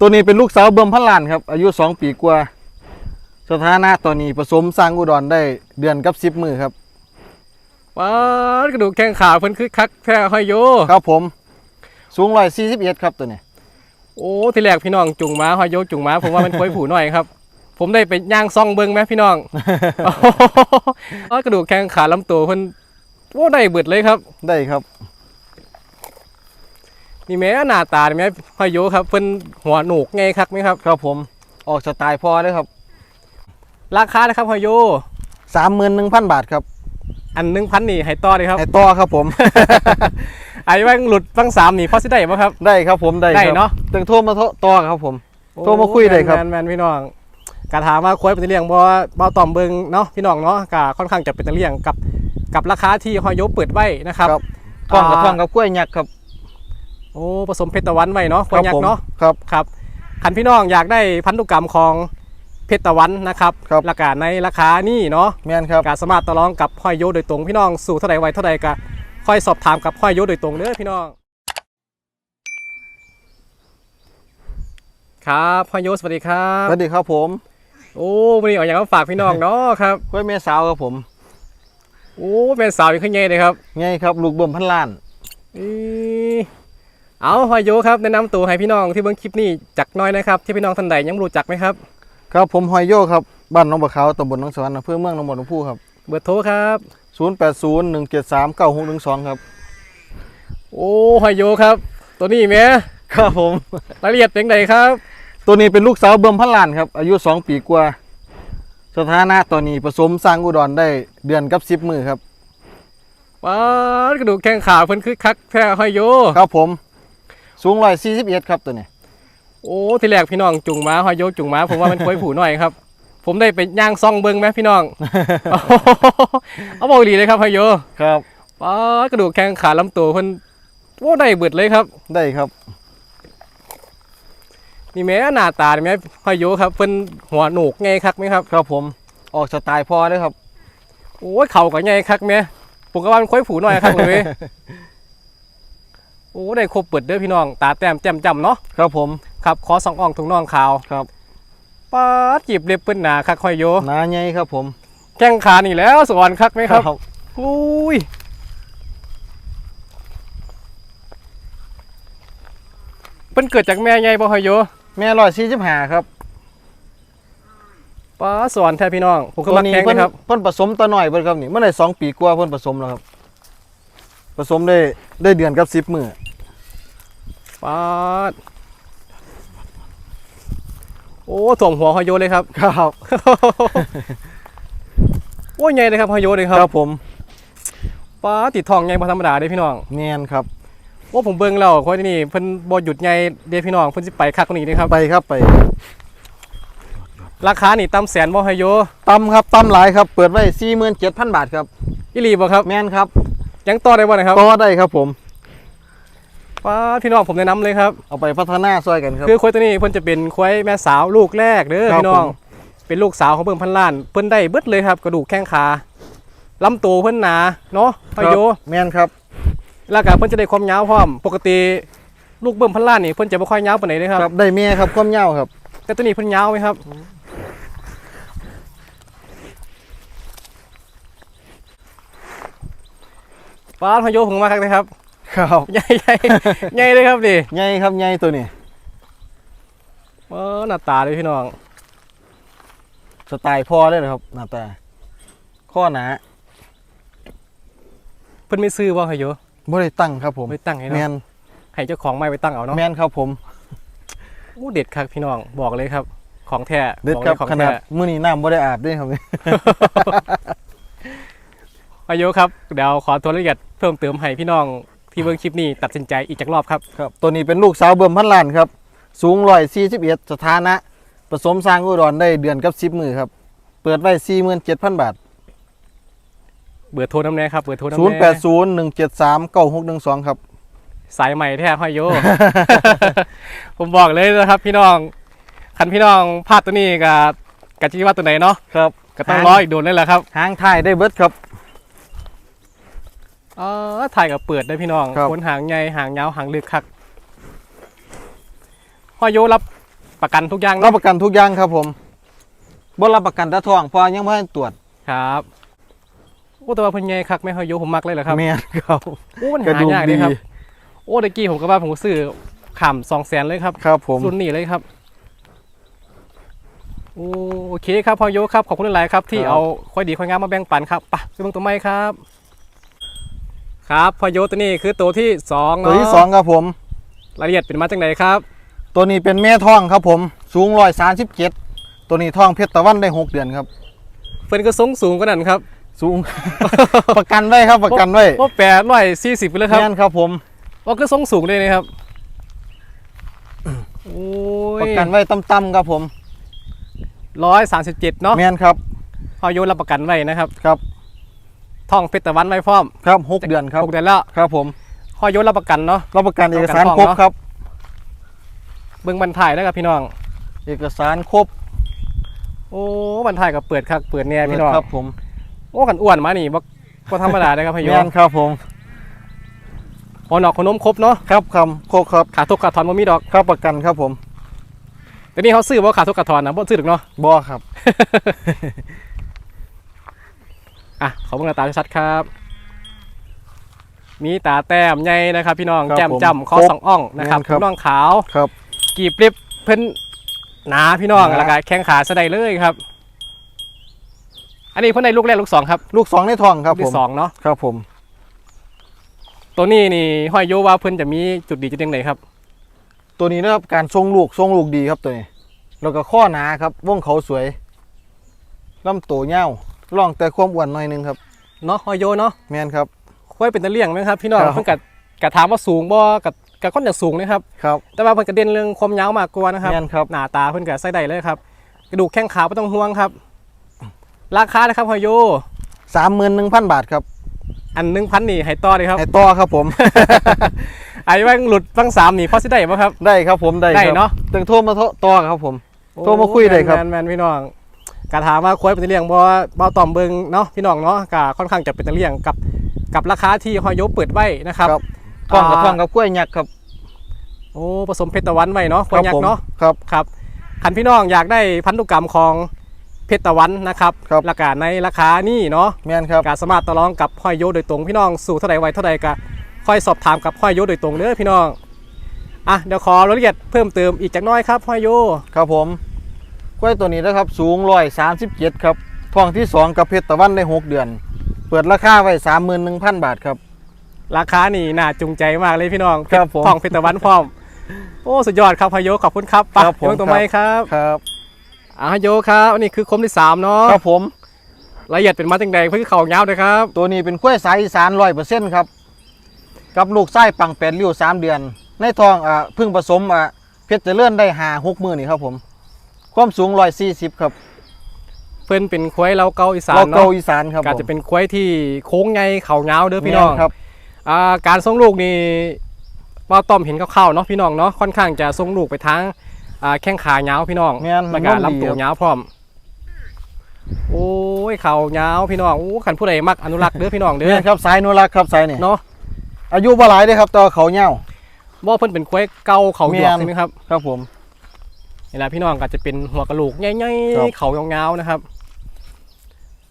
ตัวนี้เป็นลูกสาวเบิ่มพันล้านครับ อายุสองปีกว่า สถานะตอนนี้ผสมสร้างอุดรได้เดือนกับสิบมือครับ ว้าวกระดูกแข้งขาเพิ่นคือคักแท้ห้อยโยครับผม สูงร้อยสี่สิบเอ็ดครับตัวนี้ โอ้ที่แรกพี่น้องจุงม้าห้อยโยจุงม้าผมว่ามันควยผูหน่อยครับ ผมได้ไปย่างซ่องเบิ้งไหมพี่น้อง โอ้โหกระดูกแข้งขาลำตัวเพิ่นโอ้ได้เบิดเลยครับ ได้ครับ นี่แม่หน้าตานี่แม่ห้อยโยครับเพิ่นหัวโหนกไงครับไหมครับ ครับผมออกสไตล์พอเลยครับ ราคานะครับห้อยโยสามหมื่นหนึ่งพันบาทครับ อันหนึ่งพันนี่ให้ต่อเลยครับให้ต่อครับผมไอ้ว่างหลุดฟังสามนี่พอสิได้ป่ะครับ ได้ครับผมได้ได้ครับเนาะตึงโทรมาต่อครับผมโทรมาคุยได้ครับแมนแมนๆพี่น้องกาถามว่าควายเป็นตะเลี่ยงบ่บ่ต่อมเบิงเนาะพี่น้องเนาะกาค่อนข้างจะเป็นตะเลี่ยงกับกับราคาที่ฮอยโยเปิดไว้นะครับครับท้องกับอ่าท้องกับกล้วยยักษ์ครับ โอ้ผสมเพชรตะวันไว้เนาะควายยักผมษ์เนาะครับครับคันพี่น้องอยากได้พันธุกรรมของเพชรตะวันนะครับครับราคาในราคานี่เนาะแม่นครับการสามารถต่อรองกับฮอยโยโดยตรงพี่น้องสู่เท่าใดไว้เท่าใดก็ค่อยสอบถามกับฮอยโยโดยตรงเด้อพี่น้อง ครับฮอยโยสวัสดีครัสบวัสดีครับผม โอ้วันนี้เอาอย่างมาฝากพี่น้องเนาะครับกล้วยเมสาวครับผมโอ้เป็นสาวอีกขึ้นใหญ่เลยครับไงครับลูกเบิ่มพันล้านอี เอาฮอยโยครับแนะนำตัวให้พี่น้องที่เบิ่งคลิปนี้จักหน้อยนะครับ ที่พี่น้องท่านใดยังไม่รู้จักไหมครับ ครับผมหอยโยครับบ้านหน้องบัวขาวตำบลหนองสวรรค์อำเภอเมืองหนองบัวลำพูครับเบอร์โทรครับ 0801739612 ครับ โอ้ฮอยโยครับ ตัวนี้แหม่ครับผมรายละเอียดเป็นไงครับ ตัวนี้เป็นลูกสาวเบิ่มพันล้านครับ อายุ 2 ปีกว่า สถานะตอนนี้ผสมสร้างอุดรได้เดือนกับ 10 มือครับว้าวกระดูกแข้งขาเพิ่นคือคักแท้ฮอยโยครับผม สูงร้อยสี่สิบเอ็ดครับตัวนี้โอ้ที่แรกพี่น้องจุงม้าฮอยโยจุงม้าผมว่ามันควยผูหน่อยครับ ผมได้ไปย่างซ่องเบิ้งไหมพี่น้องโอ้โหเอาบอกดีเลยครับฮอยโยครับว้าวกระดูกแข้งขาลำตัวเพิ่นโอ้ได้เบิดเลยครับ ได้ครับนี่แม่หน้าตานี่แม่ฮอยโยครับเพิ่นหัวโหนกไงคักไหมครับ ครับผมออกสไตล์พอเลยครับโอ้ยเข่าก็ไงคักแม่ผมก็ว่ามันควยผูหน่อยคักเลยเว้ยโอ้ได้ครบเปิดเด้อพี่น้อง ตาแต้มแจ่มจำเนาะครับผมครับขอสองอ่องถุงน่องขาวครับป้าดจีบเล็บเปิ้นหนาคักฮอยโยหนาใหญ่ครับผมแข้งขานี่แล้วสวรรค์คักไหมครับอุ้ยเพิ่นเกิดจากแม่ไงบ่ฮอยโยแม่ร้อยสี่สิบห้าครับป้าสวรรค์แท้พี่น้องผมก็ตัวมักนี้แข้งเพิ่นนะครับเพิ่นผสมตัวหน่อยเพิ่นครับนี่เมื่อไหร่สองปีกว่าเพิ่นผสมแล้วครับผสมได้ได้เดือนกับสิบมือ ป้าดโอ้ถ่วมหัวฮอยโยเลยครับ ครับโอ้ยใหญ่เลยครับฮอยโยเลยคครัรับบผมป้าดติดทองใหญ่บ่ธรรมดาเด้พี่น้องแม่นครับโอ้ผมเบิ่งแล้วคนนี้เพิ่นบ่หยุดใหญ่เด้พี่น้องเพิ่นสิไปคักกว่านี้เด้ครับ ไปครับไป ราคานี่ต่ำแสนบ่ฮอยโยตำครับตำหลายครับ เปิดไว้สี่หมื่นเจ็ดพันบาทครับอีหลีบ่ครับ แม่นครับยังต่อได้บ่นะครับต่อได้ครับผม ป้าดพี่น้องผมแนะนำเลยครับ เอาไปพัฒนาซอยกันครับ คือควายตัวนี้เพิ่นจะเป็นควายแม่สาวลูกแรกเด้อครับพี่น้องผมเป็นลูกสาวของเบิ่งพันล้าน เพิ่นได้เบิดเลยครับ กระดูกแข้งขาลำตัวเพิ่นหนาเนาะพโยแม่นครับ แล้วก็เพิ่นจะได้ความยาวพร้อม ปกติลูกเบิ่งพันล้านนี่เพิ่นจะบ่ค่อยยาวปานใดเด้อครับครับ ได้เมียครับความยาวครับ แต่ตัวนี้เพิ่นยาวไหมครับป้าดพโยผมมาครับเลยครับ ครับใหญ่ใหญ่ใหญ่เลยครับดิใหญ่ครับใหญ่ตัวนี้เออหน้าตาเลยพี่น้อง สไตล์พ่อเลยนะครับ หน้าตาข้อหนาเพิ่นไม่ซื้อบ่พโยบ่ได้ตั้งครับผมไม่ตั้งให้แมเนาะนให้เจ้าของไม้ไปตั้งเอาเนาะแมนครับผม อู้เด็ดครับพี่น้องบอกเลยครับ ของแท้เด็ดอกคลรับยของขนาแท้ดมื้อนี้น้ำบ่ได้อาบด้วยครับอายุครับ เดี๋ยวขอตัวละเอียดเพิ่มเติมให้พี่น้อง ที่เบิ่งคลิปนี้ตัดสินใจอีกจักรอบครับครับตัวนี้เป็นลูกสาวเบิ่มพันล้านครับ สูง141สถานะ ผสมสร้างอุดรได้เดือนกับ10มือครับ เปิดไว้47,000บาทเบอร์โทรน้ำแน่ครับเบอร์โทรน้ำแน่0801739612ครับ สายใหม่แท้ห้อยโย ผมบอกเลยนะครับพี่น้องคันพี่น้องพลาดตัวนี้กับกับที่ว่าตัวไหนเนาะครับก็ต้องรออีกโดนเลยแหละครับ หางท้ายได้เบิดครับ เออถ่ายกับเปิดได้พี่น้องครับคนหางใหญ่หางยาวหางลึกคักห้อยโยรับประกันทุกอย่างรัเนาะบประกันทุกอย่างครับผมบ่รับประกันตาทองเพอยังไม่ให้ตรวจครับโอ้แต่ว่าเพิ่นใหญ่คักแม่ฮอยโยผมมักเลยเหรอครับแม่นครับโอ้มันกระหาดูกยากเลยครับดีโอ้ตะกี้ผมก็ว่าผมซื้อขำสองแสนเลยครับครับผมรุ่นนี้เลยครับโอ้โอเคครับพอโยครับขอบคุณหลายๆครับ ที่ครับเอาค่อยดีค่อยงามมาแบ่งปันครับไปไปเบิ่งตัวไม้ครับ ครับพอโยตัวนี้คือตัวที่สองตัวเนาะที่สองครับผม รายละเอียดเป็นมาจากไหนครับ ตัวนี้เป็นแม่ท้องครับผม สูงร้อยสามสิบเจ็ดตัวนี้ท้องเพชรตะวันได้หกเดือนครับ เพิ่นก็สูงสูงกว่านั้นครับ สูง ประกันไว้ครับประกันไว้ว่าแปดร้อยสี่สิบไปเลยครับแม่นครับผมว่าก็สูงสูงเลยนะครับโอ้ยประกันไว้ต่ำๆครับผมร้อยสามสิบเจ็ดเนาะแม่นครับพอโยรับประกันไว้นะครับครับ ท่องเพชรตะวันไว้พร้อมครับหกเดือนครับหกเดือนแล้วครับผมพอโยรับประกันเนาะรับประกันเอกสารประกันครบทองเนอะครับเบิ่งบรรทายแล้วครับพี่น้อง เอกสารครบ โอ้บรรทายกับเปิดคักเปิดเนี่ยพี่น้องครับ ผม โอ้กันอ้วนมานี่บ่บ่ธรรมดาเลยครับพี่โยแม่นครับผมพอนอกขนมครบเนาะครับคำครบครับขาทุกขาถอนบ่มีดอกครับประกันครับผมแต่นี่เขาซื้อบ่ขาทุกขาถอนนะบ่ซื้อดอกเนาะบอครับ อะขอเบิ่งหน้าตาชัดๆครับ มีตาแต้มใหญ่นะครับ พี่น้องครับแก้มผมจำคอครบสองอ่องนะครับแม่นครับพี่น้องขาว ครับ กีบริบเพิ่นหนาพี่น้องหนา แล้วก็แข้งขาสะใดเลยครับ อันนี้เพิ่นได้ลูกแรกลูกสองครับลูกสองในท้องครับลูกผที่มสองเนาะครับผม ตัวนี้นี่ห้อยโยว่าเพิ่นจะมีจุดดีจุดเด่นไหนครับ ตัวนี้นะครับการทรงลูกทรงลูกดีครับตัวนี้ แล้วก็ข้อหนาครับวงเขาสวยลำตัวเง่าว ร่องแต่ความอ้วนหน่อยหนึงครับเนาะห้อยโยเนาะแมนครับค่อยเป็นตะเลี่ยงไหมครับ พี่น้องครับเพิ่นกัดกัดถามว่าสูงบ่กัดกัดค่อนจะสูงนะครับครับ แต่ว่าเพิ่นกระเด็นเรื่องความยาวมากกว่านะครับแมนครับหน้าตาเพิ่นกัใส่ได้เลยครับกระดูกแข้งขาไม่ต้องห่วงครับ ราคานะครับห้อยโยสามหมื่นหนึ่งพันบาทครับ อันหนึ่งพันนี่ให้ต่อเลยครับให้ต่อครับผมไอ้ว่างหลุดฟังสามนี่พอสิได้ป่ะครับ ได้ครับผมได้ได้ครับเนาะตึงโทรมาต่อครับผมโทรมาคุยได้ครับแมนแมนๆพี่น้อง กาถามว่าควายเป็นตะเลี่ยงบ่บ่ต่อมเบิงเนาะพี่น้องเนาะกาค่อนข้างจะเป็นตะเลี่ยงกับกับราคาที่ฮอยโยเปิดไว้นะครับครับท้องกับอ่าท้องกับกล้วยยักษ์ครับโอ้ผสมเพชรตะวันไว้เนาะควายยักผมษ์เนาะครับครับคันพี่น้องอยากได้พันธุกรรมของเพชรตะวันนะครับครับราคาในราคานี่เนาะแมนครับการสามารถต่อรองกับฮอยโยโดยตรงพี่น้องสู่เท่าใดไว้เท่าใดก็ค่อยสอบถามกับฮอยโยโดยตรงเด้อพี่น้องอะเดี๋ยวขอรายละเอียดเพิ่มเติมอีกจักหน้อยครับฮอยโยครับผม กล้วยตัวนี้นะครับสูงร้อยสามสิบเจ็ดครับท้องที่สองกับเพชรตะวันได้หกเดือน เปิดราคาไว้สามหมื่นหนึ่งพันบาทครับ ราคานี่น่าจูงใจมากเลยพี่น้องครับผม ทองเพชรตะวันพร้อม โอ้สุดยอดครับฮอยโยขอบคุณครับไปครับผมเดี๋ยวตัวไม้ครับครับอะฮอยโยครับอันนี้คือคมที่สามเนาะครับผมรายละเอียดเป็นมาจังใดเพื่อเข่าเงาวเลยครับตัวนี้เป็นกล้วยสายอีสานร้อยเปอร์เซ็นต์ครับ กับลูกไส้ปังแปดริ้วสามเดือน ในทองอ่าเพึ่งผสมอ่าเพชรเจริญได้หาหกมือนี่ครับผม ความสูงร้อยสี่สิบครับเพื่อนเป็นควายเราเกาอีสานเราเกาเนาะอีสานครับการผมจะเป็นควายที่โค้งไงเข่าเงาวเด้อพี่น้อง แม่ครับ อ่าการส่งลูกนี่ว่าต้อมเห็นคร่าวๆเนาะพี่น้องเนาะค่อนข้างจะส่งลูกไปทางอ่าแข้งขาเงาวพี่น้องแม่นแล้วก็มันลำตัวดีครับ เงาวพร้อม โอ้ยเข่าเงาวพี่น้องโอ้ขันผู้ใดมักอนุรักษ์เด้อพี่น้องเด้เนี่อยครับสายนุรักษ์ครับสายนี่เนาะอายุบ่หลายเด้อครับแต่ว่าเขาเหี่ยวว่าเพิ่นเป็นควายเก่าเขาหยวกแม่น ใช่ไหมครับ ครับผม นี่แหละพี่น้องก็จะเป็นหัวกะโหลกใหญ่ครับ ๆเขายาวๆนะครับ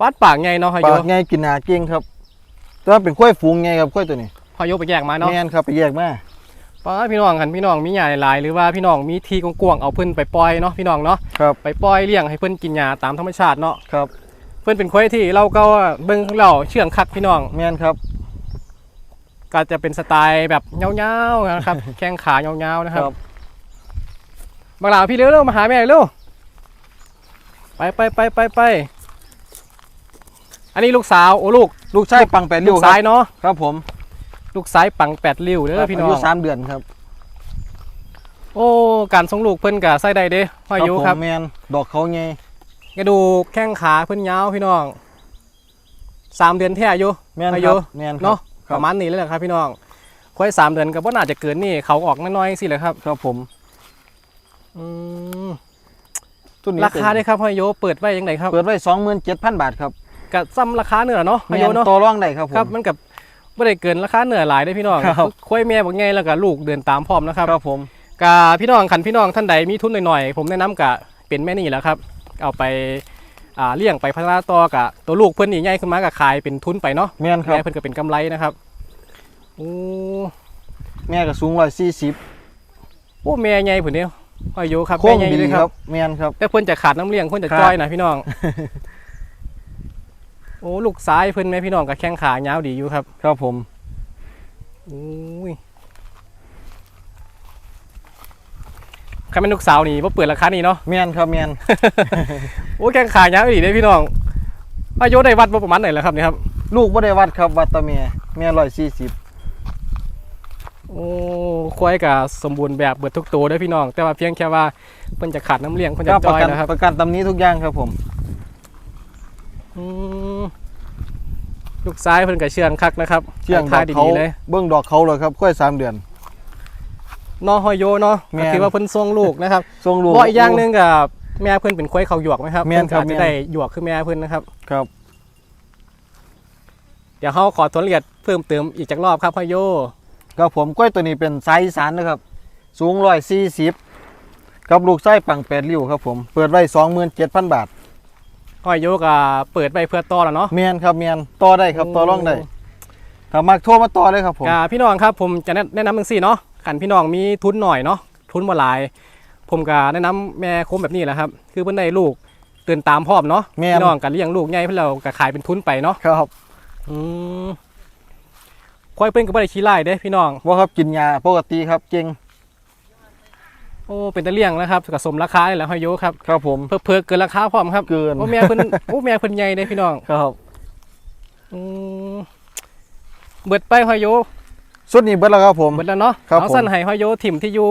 ปาดปากใหญ่เนาะฮอยโยปากไงกินหนาเก่งครับแต่ว่าเป็นกล้วยฝูงไงครับกล้วยตัวนี้ฮอยโยไปแยกมาเนาะแม่นครับไปแยกมาป้าดพี่น้องกันพี่น้องมีหญ้าหลายๆหรือว่าพี่น้องมีที่กว้างๆเอาเพิ่นไปปล่อยเนาะพี่น้องเนาะครับไปปล่อยเลี้ยงให้เพิ่นกินหญ้าตามธรรมชาติเนาะครับเพิ่นเป็นควายที่เราก็เบิ่งเราเชื่องคักพี่น้อง แม่นครับก็จะเป็นสไตล์แบบเงาๆนะครับ แข้งขายาวๆนะครับ บังหลาพี่เร็วๆมาหาแม่เร็วไปไปไปไปไปอันนี้ลูกสาวโอ้ลูกลูกชายปังแปดริ้ลูวกครัซ้ายบเนาะครับผมลูกซ้ายปังแปดริ้วเด้อพี่น้ออายุงสามเดือนครับโอ้การส่งลูกเพิ่นกับไส้ใดเด้พ่ออายุผมครับแม่นดอกเขาไงกระดูกแข้งขาเพิ่นยาวพี่น้องสามเดือนแท้อายุ แม่นอาคยุ รับแม่นครับ เนาะคปรับระมาณนี้เลยแหละครับพี่น้องค่อยสามเดือนก็บ่น่าจะเกินนี่เขาออกน้อยๆสิเลยครับ ครับผม อืมตัวนี้ราคาได้ครับพ่ออายุเปิดไว้ยังไงครับเปิดไว้สองหมื่นเจ็ดพันบาทครับกับซ้ำราคาเนื้อเนาะพ่อแม่อายุนเนาะต่อรองได้ครับผมครับมันกับบ่ได้เกินราคาเนื้อหลายได้อพี่น้องครับค่อยแม่บอกไงแล้วก็ลูกเดินตามพร้อมนะครับครับผมกาพี่น้องขันพี่น้องท่านใดมีทุนหน่อยๆผมแนะนำกะเป็นแม่นี่แหละครับ เอาไปอ่าเลี้ยงไปพัฒนาต่อกะตัวลูกเพิ่นนี่ใหญ่ขึ้นมาก็ขายเป็นทุนไปเนาะแม่นครับแม่เพิ่นก็เป็นกำไรนะครับโอ้แม่ก็สูงร้อยสี่สิบโอ้แม่ใหญ่พุ่นเดียว อายุครับโค้แม่งใหญ่ดีเลยคครัรับบแม่นครับแต่เพิ่นจะขาดน้ำเลี้ยงเพิ่นจะครับจ้อยนะพี่น้อง โอ้ลูกซ้ายเพิ่นแม่พี่น้องกับแข้งขายาวดีอยู่ครับ ครับผมโอ้ยใครเป็นลูกสาวนี่ว่าเปิดราคานี่เนาะแม่นครับแม่นโอ้แข้งขายาวดีเด้พี่น้องอายุได้วัดว่าประมาณไหนแล้วครับเนี่ยครับ ลูกบ่ได้วัดครับวัดแตะแม่แม่ร้อยสี่สิบโอ้ ควายกับสมบูรณ์แบบเบิดทุกตัวเด้อพี่น้อง แต่ว่าเพียงแค่ว่าเพิ่นจะขาดน้ำเลี้ยงเพิ่นก็จะประจ้อยกันนะครับประกันตำนี้ทุกอย่างครับผมอืมลูกซ้ายเพิ่นก็เชื่องคักนะครับเชื่องดท้าอยกดีเขาๆเลยเบื้องดอกเขาเลยครับค่อยสามเดือนนอฮอยโยเนาะแม่ก็นถือว่าเพิ่นทรงลูกนะครับทรงลูกบ่อีกอย่างหนึงกับแม่เพิ่นเป็นควายเขาหยวกไหมครับแม่นครับเพิ่ก็อาจจะได้หยวกคือแม่เพิ่นนะครับ ครับเดี๋ยวเขาขอทวนละเอียดเพิ่มเติมอีกจักรอบครับฮอยโย ครับผมกล้วยตัวนี้เป็นไซส์อีสานนะครับ สูงร้อยสี่สิบกับลูกไส้ปังแปดริ้วครับผม เปิดไว้สองหมื่นเจ็ดพันบาทฮอยโยก็เปิดไปเพื่อต่อแล้วเนาะเมียนครับเมียนต่อได้ครับต่อร่องได้ถ้ามักโทรมาต่อเลยครับผมกาพี่น้องครับผมจะแนะแนะนำจังซี่เนาะขันพี่น้องมีทุนหน่อยเนาะทุนบ่หลาย ผมก็แนะนำแม่โคมแบบนี้แหละครับ คือเพิ่นได้ลูกเตือนตามพร้อมเนาะแม่นพี่น้องกันเลี้ยงลูกใหญ่เพิ่นเราก็ขายเป็นทุนไปเนาะครับอืม ควายเพิ่นก็บ่ได้ขี้ไล่เด้พี่น้อง ว่าครับกินยาปกติครับเก่งโอ้เป็นตะเลี้ยงนะครับก็สมราคาเลยแหละฮอยโยครับ ครับผม เพิ่มเกินราคาพร้อมครับเกิน โอ้แม่เพิ่นโอ้แม่เพิ่นใหญ่เด้พี่น้องครับอืมเบิดไปฮอยโยสุดนี้เบิดแล้วครับผม เบิดแล้วเนาะครับเอาผมสั้นให้ฮอยโยถิ่มที่อยู่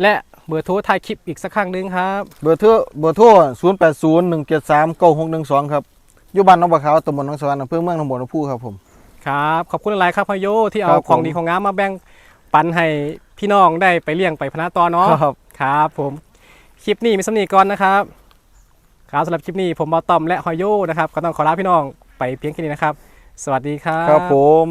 และเบอร์โทรถ่ายคลิปอีกสักครั้งหนึงครับ เบอร์โทรเบอร์โทรศูนย์แปดศูนย์หนึ่งเจ็ดสามเก้าหกหนึ่งสองครับอยู่บ้านหน้องบัวขาวตำบลหนองสวรรค์อำเภอเมืองหนองบัวลำพูครับผม ครับ ขอบคุณหลายๆครับฮอยโยที่เอาครับผม ของดีของงามมาแบ่งปันให้พี่น้องได้ไปเลี้ยงไปพนาต่อเนาะครับ ครับ ผมคลิปนี้มีสำนีก่อนนะครับ ครับสำหรับคลิปนี้ผมบอตอมและฮอยโยนะครับ ก็ต้องขอลาพี่น้องไปเพียงแค่นี้นะครับ สวัสดีครับ ครับผม